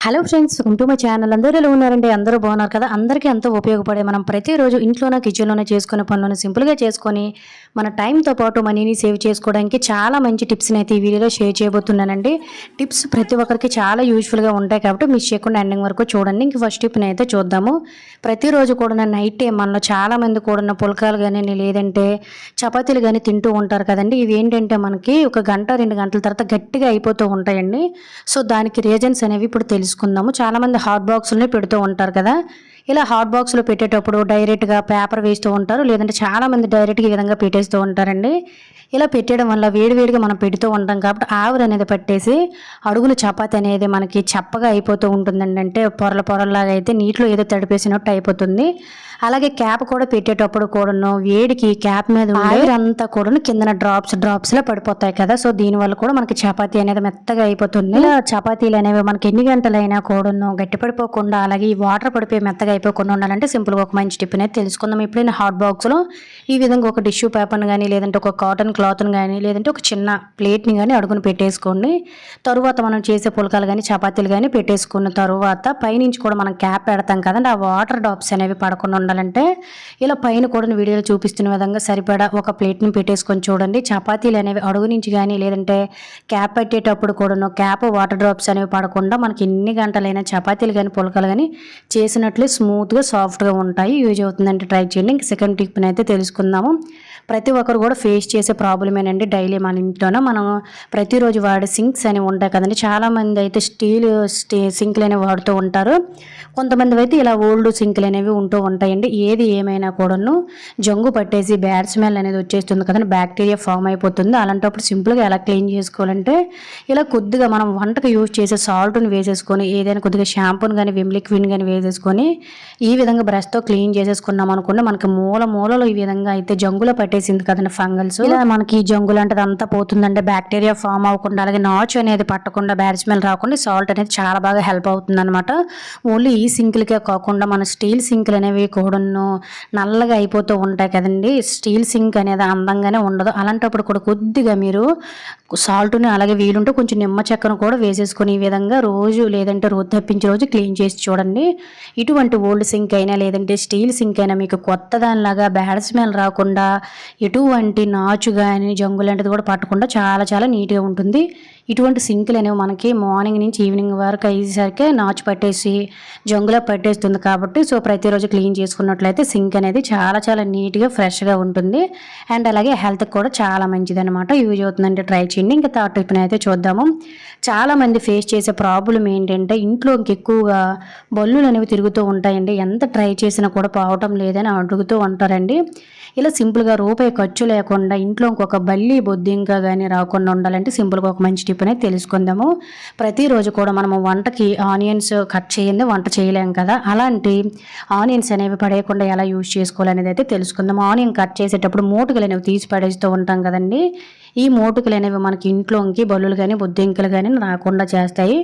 Hello friends welcome to my channel. అందరూ ఎలా ఉన్నారండి అందరూ బాగున్నారు కదా? అందరికీ ఎంతో ఉపయోగపడే మనం ప్రతిరోజు ఇంట్లోనే కిచెన్లోనే చేసుకునే పనులను సింపుల్గా చేసుకొని మన టైంతో పాటు మనీని సేవ్ చేసుకోవడానికి చాలా మంచి టిప్స్ని అయితే ఈ వీడియోలో షేర్ చేయబోతున్నానండి. టిప్స్ ప్రతి ఒక్కరికి చాలా యూజ్ఫుల్గా ఉంటాయి కాబట్టి మిస్ చేయకుండా ఎండింగ్ వరకు చూడండి. ఇంక ఫస్ట్ టిప్ని అయితే చూద్దాము. ప్రతిరోజు కూడా నైట్ టైం మనలో చాలా మంది కూడా పులకాలు కానీ లేదంటే చపాతీలు కానీ తింటూ ఉంటారు కదండి. ఇవి ఏంటంటే మనకి ఒక గంట రెండు గంటల తర్వాత గట్టిగా అయిపోతూ ఉంటాయండి. సో దానికి రీజన్స్ అనేవి ఇప్పుడు తీసుకుందాము చాలామంది హాట్ బాక్స్లోనే పెడుతూ ఉంటారు కదా. ఇలా హాట్ బాక్స్లో పెట్టేటప్పుడు డైరెక్ట్గా పేపర్ వేస్తూ ఉంటారు. లేదంటే చాలామంది డైరెక్ట్గా ఈ విధంగా పెట్టేస్తూ ఉంటారండి. ఇలా పెట్టడం వల్ల వేడివేడిగా మనం పెడుతూ ఉంటాం కాబట్టి ఆవిరి అనేది పట్టేసి అడుగున చపాతి అనేది మనకి చప్పగా అయిపోతూ ఉంటుందండి. అంటే పొరల పొరలాగా అయితే నీటిలో ఏదో తడిపేసినట్టు అయిపోతుంది. అలాగే క్యాప్ కూడా పెట్టేటప్పుడు కూడాను వేడికి క్యాప్ మీద ఆవిరి అంతా కూడాను కిందన డ్రాప్స్ డ్రాప్స్ లా పడిపోతాయి కదా. సో దీనివల్ల కూడా మనకి చపాతీ అనేది మెత్తగా అయిపోతుంది. ఇలా చపాతీలు అనేవి మనకి ఎన్ని గంటలైనా కూడాను గట్టిపడిపోకుండా అలాగే ఈ వాటర్ పడిపోయి మెత్తగా అయిపోకుండా ఉండాలంటే సింపుల్గా ఒక మంచి టిప్ అనేది తెలుసుకుందాం. ఎప్పుడైనా హాట్ బాక్స్లో ఈ విధంగా ఒక టిష్యూ పేపర్ని కానీ లేదంటే ఒక కాటన్ క్లాత్ని కానీ లేదంటే ఒక చిన్న ప్లేట్ని కానీ అడుగుని పెట్టేసుకోండి. తరువాత మనం చేసే పులకాలు కానీ చపాతీలు కానీ పెట్టేసుకున్న తరువాత పైనుంచి కూడా మనం క్యాప్ పెడతాం కదండి. ఆ వాటర్ డ్రాప్స్ అనేవి పడకుండా ఉండాలంటే ఇలా పైన కూడా వీడియోలో చూపిస్తున్న విధంగా సరిపడా ఒక ప్లేట్ని పెట్టేసుకొని చూడండి. చపాతీలు అనేవి అడుగు నుంచి కానీ లేదంటే క్యాప్ పెట్టేటప్పుడు కూడాను క్యాప్ వాటర్ డ్రాప్స్ అనేవి పడకుండా మనకి ఎన్ని గంటలైనా చపాతీలు కానీ పులకలు కానీ చేసినట్లు స్మూత్గా సాఫ్ట్గా ఉంటాయి. యూజ్ అవుతుందంటే ట్రై చేయండి. ఇంక సెకండ్ టిప్ని అయితే తెలుసుకుందాము. ప్రతి ఒక్కరు కూడా ఫేస్ చేసే ప్రాబ్లమేనండి డైలీ మన ఇంట్లోనే? మనం ప్రతిరోజు వాడే సింక్స్ అని ఉంటాయి కదండి. చాలామంది అయితే స్టీల్ స్టీ సింక్లు అనేవి వాడుతూ ఉంటారు. కొంతమంది అయితే ఇలా ఓల్డ్ సింక్లు అనేవి ఉంటూ ఉంటాయండి. ఏది ఏమైనా కూడాను జంగు పట్టేసి బ్యాడ్ స్మెల్ అనేది వచ్చేస్తుంది కదండి. బ్యాక్టీరియా ఫామ్ అయిపోతుంది. అలాంటప్పుడు సింపుల్గా ఎలా క్లీన్ చేసుకోవాలంటే ఇలా కొద్దిగా మనం వంటకు యూజ్ చేసే సాల్ట్ని వేసేసుకొని ఏదైనా కొద్దిగా షాంపూని కానీ విమ్ లిక్విడ్ కానీ వేసేసుకొని ఈ విధంగా బ్రష్తో క్లీన్ చేసేసుకున్నాం అనుకుంటే మనకి మూల మూలలో ఈ విధంగా అయితే జంగులో పట్టేసింది కదండి ఫంగల్స్. ఇలా మనకి ఈ జంగు లాంటిది అంతా పోతుందంటే బ్యాక్టీరియా ఫామ్ అవ్వకుండా అలాగే నాచు అనేది పట్టకుండా బ్యాడ్ స్మెల్ రాకుండా సాల్ట్ అనేది చాలా బాగా హెల్ప్ అవుతుంది అనమాట ఓన్లీ ఈ సింకులకే కాకుండా మన స్టీల్ సింకులు అనేవి కూడాను నల్లగా అయిపోతూ ఉంటాయి కదండి. స్టీల్ సింక్ అనేది అందంగానే ఉండదు. అలాంటప్పుడు కూడా కొద్దిగా మీరు సాల్ట్ని అలాగే వీలుంటే కొంచెం నిమ్మ చెక్కను కూడా వేసేసుకొని ఈ విధంగా రోజు లేదంటే రోజు తప్పించి రోజు క్లీన్ చేసి చూడండి. ఇటువంటి ఓల్డ్ సింక్ అయినా లేదంటే స్టీల్ సింక్ అయినా మీకు కొత్త దానిలాగా బ్యాడ్ స్మెల్ రాకుండా ఎటువంటి నాచు కానీ జంగు లాంటిది కూడా పట్టకుండా చాలా చాలా నీట్గా ఉంటుంది. ఇటువంటి సింకులు అనేవి మనకి మార్నింగ్ నుంచి ఈవినింగ్ వరకు అయ్యేసరికి నాచు పట్టేసి జంగులో పట్టేస్తుంది కాబట్టి సో ప్రతిరోజు క్లీన్ చేసుకున్నట్లయితే సింక్ అనేది చాలా చాలా నీట్గా ఫ్రెష్గా ఉంటుంది. అండ్ అలాగే హెల్త్కి కూడా చాలా మంచిది అనమాట యూజ్ అవుతుందంటే ట్రై చేయండి. ఇంకా థర్డ్ టిప్ని అయితే చూద్దాము. చాలామంది ఫేస్ చేసే ప్రాబ్లం ఏంటంటే ఇంట్లో ఎక్కువగా బల్లులు అనేవి తిరుగుతూ ఉంటాయండి. ఎంత ట్రై చేసినా కూడా పోవటం లేదని అడుగుతూ ఉంటారండి. ఇలా సింపుల్గా రూపాయి ఖర్చు లేకుండా ఇంట్లో ఇంకొక బల్లి బొద్దింక కానీ రాకుండా ఉండాలంటే సింపుల్గా ఒక మంచి టిప్ అనేది తెలుసుకుందాము. ప్రతిరోజు కూడా మనము వంటకి ఆనియన్స్ కట్ చేయండి వంట చేయలేం కదా. అలాంటి ఆనియన్స్ అనేవి పడేయకుండా ఎలా యూజ్ చేసుకోవాలనేది అయితే తెలుసుకుందాము. ఆనియన్ కట్ చేసేటప్పుడు మూటుకలు అనేవి తీసి పడేస్తూ ఉంటాం కదండి. ఈ మోటుకలు అనేవి మనకి ఇంట్లోకి బల్లులు కానీ బొద్దింకలు కానీ రాకుండా చేస్తాయి.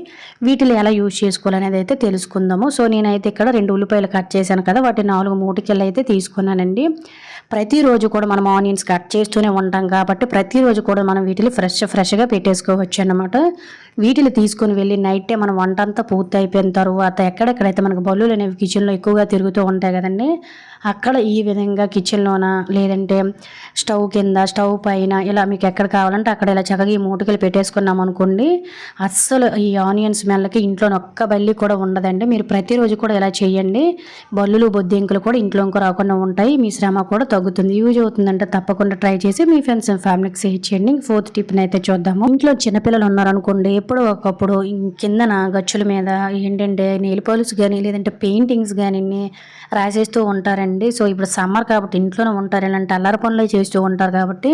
వీటిని ఎలా యూజ్ చేసుకోవాలనేది అయితే తెలుసుకుందాము. సో నేనైతే ఇక్కడ రెండు ఉల్లిపాయలు కట్ చేశాను కదా వాటి నాలుగు మూటికలు అయితే తీసుకున్నానండి. ప్రతిరోజు కూడా మనం ఆనియన్స్ కట్ చేస్తూనే ఉంటాం కాబట్టి ప్రతిరోజు కూడా మనం వీటిని ఫ్రెష్ ఫ్రెష్గా పెట్టేసుకోవచ్చు అనమాట వీటిని తీసుకొని వెళ్ళి నైట్ మనం వంట అంతా పూర్తి అయిపోయిన తర్వాత ఎక్కడెక్కడైతే మనకు బల్లులు అనేవి కిచెన్లో ఎక్కువగా తిరుగుతూ ఉంటాయి కదండి అక్కడ ఈ విధంగా కిచెన్లోన లేదంటే స్టవ్ కింద స్టవ్ పైన ఇలా మీకు ఎక్కడ కావాలంటే అక్కడ ఇలా చక్కగా ఈ మూటికలు పెట్టేసుకున్నాం అనుకోండి అస్సలు ఈ ఆనియన్ స్మెల్కి ఇంట్లో ఒక్క బల్లి కూడా ఉండదండి. మీరు ప్రతిరోజు కూడా ఇలా చేయండి. బల్లులు బొద్దింకలు కూడా ఇంట్లో ఇంకో రాకుండా ఉంటాయి. మీ శ్రమ కూడా తగ్గుతుంది. యూజ్ అవుతుందంటే తప్పకుండా ట్రై చేసి మీ ఫ్రెండ్స్ అండ్ ఫ్యామిలీకి షేర్ చేయండి. ఫోర్త్ టిప్ని అయితే చూద్దాము. ఇంట్లో చిన్నపిల్లలు ఉన్నారనుకోండి ఎప్పుడో ఒకప్పుడు కిందన గచ్చుల మీద ఏంటంటే నెయిల్ పాలిష్ కానీ లేదంటే పెయింటింగ్స్ కానీ రాసేస్తూ ఉంటారండి. సో ఇప్పుడు సమ్మర్ కాబట్టి ఇంట్లోనే ఉంటారు. ఇలాంటి అల్లరి పనులు చేస్తూ ఉంటారు కాబట్టి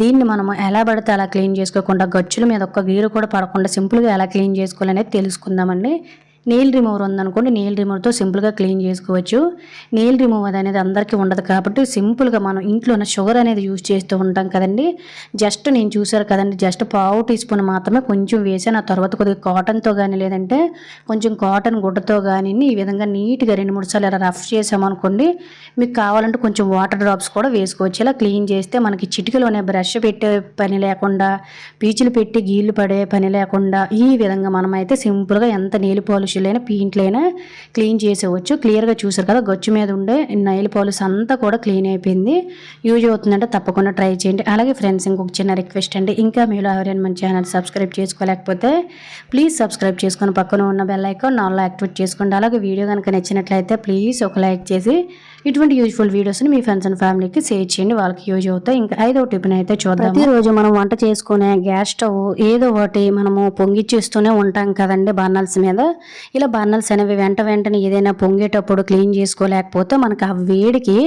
దీన్ని మనం ఎలా పడితే అలా క్లీన్ చేసుకోకుండా గచ్చుల మీద ఒక్క గీరు కూడా పడకుండా సింపుల్గా ఎలా క్లీన్ చేసుకోవాలనేది తెలుసుకుందామండి. నెయిల్ రిమూవర్ ఉందనుకోండి నెయిల్ రిమూవర్తో సింపుల్గా క్లీన్ చేసుకోవచ్చు. నెయిల్ రిమూవర్ అనేది అందరికీ ఉండదు కాబట్టి సింపుల్గా మనం ఇంట్లో ఉన్న షుగర్ అనేది యూజ్ చేస్తూ ఉంటాం కదండి. జస్ట్ నేను చూసారు కదండి జస్ట్ పావు టీ స్పూన్ మాత్రమే కొంచెం వేసాను. ఆ తర్వాత కొద్దిగా కాటన్తో కానీ లేదంటే కొంచెం కాటన్ గుడ్డతో కానీ ఈ విధంగా నీట్గా రెండు మూడు సార్లు ఇలా రఫ్ చేసామనుకోండి మీకు కావాలంటే కొంచెం వాటర్ డ్రాప్స్ కూడా వేసుకోవచ్చు. ఇలా క్లీన్ చేస్తే మనకి చిటికలోనే బ్రష్ పెట్టే పని లేకుండా పీచులు పెట్టి గీళ్ళు పడే పని లేకుండా ఈ విధంగా మనమైతే సింపుల్గా ఎంత నీళ్ళు పాలు బ్రష్లైనా పీంట్లైనా క్లీన్ చేసేవచ్చు. క్లియర్గా చూసారు కదా గచ్చు మీద ఉండే నైల్ పాలిస్ అంతా కూడా క్లీన్ అయిపోయింది. యూజ్ అవుతుందంటే తప్పకుండా ట్రై చేయండి. అలాగే ఫ్రెండ్స్ ఇంకొక చిన్న రిక్వెస్ట్ అండి. ఇంకా మీరు ఎవరైనా మన ఛానల్ సబ్స్క్రైబ్ చేసుకోలేకపోతే ప్లీజ్ సబ్స్క్రైబ్ చేసుకొని పక్కన ఉన్న బెల్ ఐకాన్ నాలో యాక్టివేట్ చేసుకోండి. అలాగే వీడియో కనుక నచ్చినట్లయితే ప్లీజ్ ఒక లైక్ చేసి ఇటువంటి యూజ్ఫుల్ వీడియోస్ని మీ ఫ్రెండ్స్ అండ్ ఫ్యామిలీకి షేర్ చేయండి. వాళ్ళకి యూజ్ అవుతాయి. ఇంకా ఐదో టిఫిన్ అయితే చూద్దాం ప్రతిరోజు మనం వంట చేసుకునే గ్యాస్ స్టవ్ ఏదో ఒకటి మనము పొంగిచ్చేస్తూనే ఉంటాం కదండి బర్నల్స్ మీద. ఇలా బర్నల్స్ అనేవి వెంట వెంటనే ఏదైనా పొంగేటప్పుడు క్లీన్ చేసుకోలేకపోతే మనకు ఆ వేడికి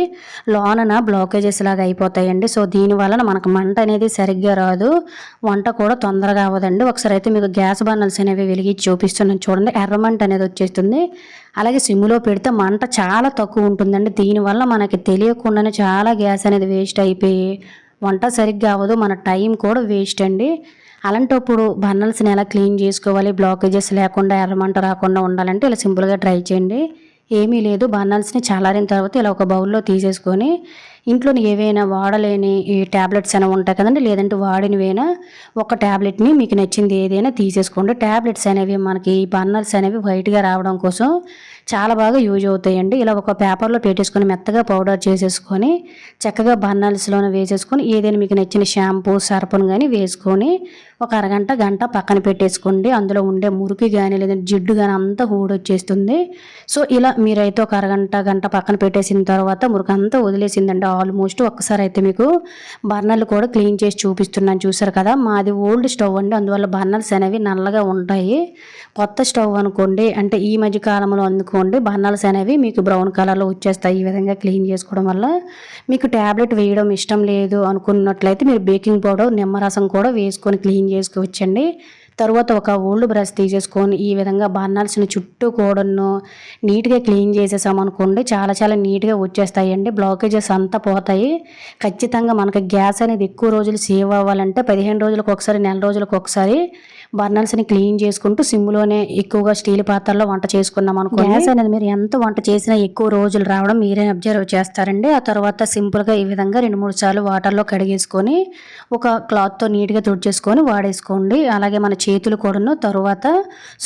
లోనన బ్లాకేజెస్ లాగా అయిపోతాయండి. సో దీని వలన మనకు మంట అనేది సరిగ్గా రాదు. వంట కూడా తొందరగా అవ్వదండి. ఒకసారి అయితే మీకు గ్యాస్ బర్నల్స్ అనేవి వెలిగి చూపిస్తున్నాను. చూడండి ఎర్రమంట అనేది వచ్చేస్తుంది. అలాగే సిమ్లో పెడితే మంట చాలా తక్కువ ఉంటుందండి. దీనివల్ల మనకి తెలియకుండానే చాలా గ్యాస్ అనేది వేస్ట్ అయిపోయి వంట సరిగ్గా అవ్వదు. మన టైం కూడా వేస్ట్ అండి. అలాంటప్పుడు బర్నల్స్ని ఎలా క్లీన్ చేసుకోవాలి? బ్లాకేజెస్ లేకుండా ఎర్రమంట రాకుండా ఉండాలంటే ఇలా సింపుల్గా ట్రై చేయండి. ఏమీ లేదు. బర్నల్స్ని చల్లారిన తర్వాత ఇలా ఒక బౌల్లో తీసేసుకొని ఇంట్లోని ఏవైనా వాడలేని ఈ ట్యాబ్లెట్స్ అనేవి ఉంటాయి కదండి లేదంటే వాడినవైనా ఒక ట్యాబ్లెట్ని మీకు నచ్చింది ఏదైనా తీసేసుకోండి. ట్యాబ్లెట్స్ అనేవి మనకి బన్నర్స్ అనేవి వైట్గా రావడం కోసం చాలా బాగా యూజ్ అవుతాయండి. ఇలా ఒక పేపర్లో పెట్టేసుకొని మెత్తగా పౌడర్ చేసేసుకొని చక్కగా బర్నల్స్లోనే వేసేసుకొని ఏదైనా మీకు నచ్చిన షాంపూ సర్పను కానీ వేసుకొని ఒక అరగంట గంట పక్కన పెట్టేసుకోండి. అందులో ఉండే మురికి కానీ లేదంటే జిడ్డు కానీ అంతా ఊడొచ్చేస్తుంది. సో ఇలా మీరైతే ఒక అరగంట గంట పక్కన పెట్టేసిన తర్వాత మురికి అంతా వదిలేసిందండి. ఆల్మోస్ట్ ఒక్కసారి అయితే మీకు బర్నర్లు కూడా క్లీన్ చేసి చూపిస్తున్నాను. చూసారు కదా మాది ఓల్డ్ స్టవ్ అండి. అందువల్ల బర్నర్స్ అనేవి నల్లగా ఉంటాయి. కొత్త స్టవ్ అనుకోండి అంటే ఈ మధ్య కాలంలో అందుకు చేసుకోండి బర్నర్స్ అనేవి మీకు బ్రౌన్ కలర్లో వచ్చేస్తాయి. ఈ విధంగా క్లీన్ చేసుకోవడం వల్ల మీకు ట్యాబ్లెట్ వేయడం ఇష్టం లేదు అనుకున్నట్లయితే మీరు బేకింగ్ పౌడర్ నిమ్మరసం కూడా వేసుకొని క్లీన్ చేసుకోవచ్చండి. తర్వాత ఒక ఓల్డ్ బ్రష్ తీసేసుకొని ఈ విధంగా బన్నాల్సిన చుట్టూ కూడాను నీట్గా క్లీన్ చేసేసామనుకోండి చాలా చాలా నీట్గా వచ్చేస్తాయండి. బ్లాకేజెస్ అంతా పోతాయి. ఖచ్చితంగా మనకి గ్యాస్ అనేది ఎక్కువ రోజులు సేవ్ అవ్వాలంటే పదిహేను రోజులకు ఒకసారి నెల రోజులకు ఒకసారి బర్నర్స్ని క్లీన్ చేసుకుంటూ సిమ్లోనే ఎక్కువగా స్టీల్ పాత్రలో వంట చేసుకున్నాం అనుకో గ్యాస్ అనేది మీరు ఎంత వంట చేసినా ఎక్కువ రోజులు రావడం మీరే అబ్జర్వ్ చేస్తారండి. ఆ తర్వాత సింపుల్గా ఈ విధంగా రెండు మూడు సార్లు వాటర్లో కడిగేసుకొని ఒక క్లాత్తో నీట్గా తుడిచేసుకొని వాడేసుకోండి. అలాగే మన చేతులు కూడాను తర్వాత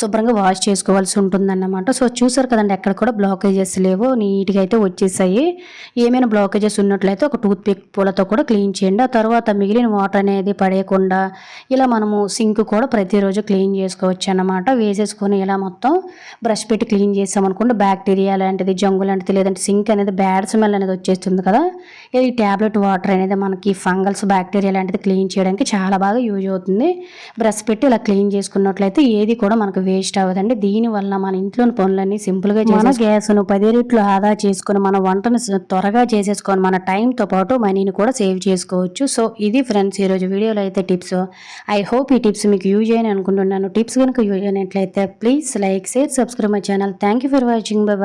శుభ్రంగా వాష్ చేసుకోవాల్సి ఉంటుందన్నమాట. సో చూసారు కదండి ఎక్కడ కూడా బ్లాకేజెస్ లేవు. నీట్గా అయితే వచ్చేసాయి. ఏమైనా బ్లాకేజెస్ ఉన్నట్లయితే ఒక టూత్ పిక్ పూలతో కూడా క్లీన్ చేయండి. ఆ తర్వాత మిగిలిన వాటర్ అనేది పడేయకుండా ఇలా మనము సింక్ కూడా ప్రతిరోజు క్లీన్ చేసుకోవచ్చు అన్నమాట. వేసేసుకొని ఇలా మొత్తం బ్రష్ పెట్టి క్లీన్ చేసామనుకుంటే బ్యాక్టీరియా లాంటిది జంగు లాంటిది లేదంటే సింక్ అనేది బ్యాడ్ స్మెల్ అనేది వచ్చేస్తుంది కదా. ఈ ట్యాబ్లెట్ వాటర్ అనేది మనకి ఫంగల్స్ బ్యాక్టీరియా లాంటిది క్లీన్ చేయడానికి చాలా బాగా యూజ్ అవుతుంది. బ్రష్ పెట్టి ఇలా క్లీన్ చేసుకున్నట్లయితే ఏది కూడా మనకు వేస్ట్ అవ్వదండి. దీనివల్ల మన ఇంట్లోని పనులన్నీ సింపుల్గా చేసి గ్యాస్ను పది రెట్లు ఆదా చేసుకొని మన వంటను త్వరగా చేసేసుకొని మన టైంతో పాటు మనీని కూడా సేవ్ చేసుకోవచ్చు. సో ఇది ఫ్రెండ్స్ ఈరోజు వీడియోలో అయితే టిప్స్. ఐ హోప్ ఈ టిప్స్ మీకు యూజ్ అయ్యని అనుకుంటున్నాను. టిప్స్ కనుక యూజ్ అయినట్లయితే please like share subscribe my channel thank you for watching bye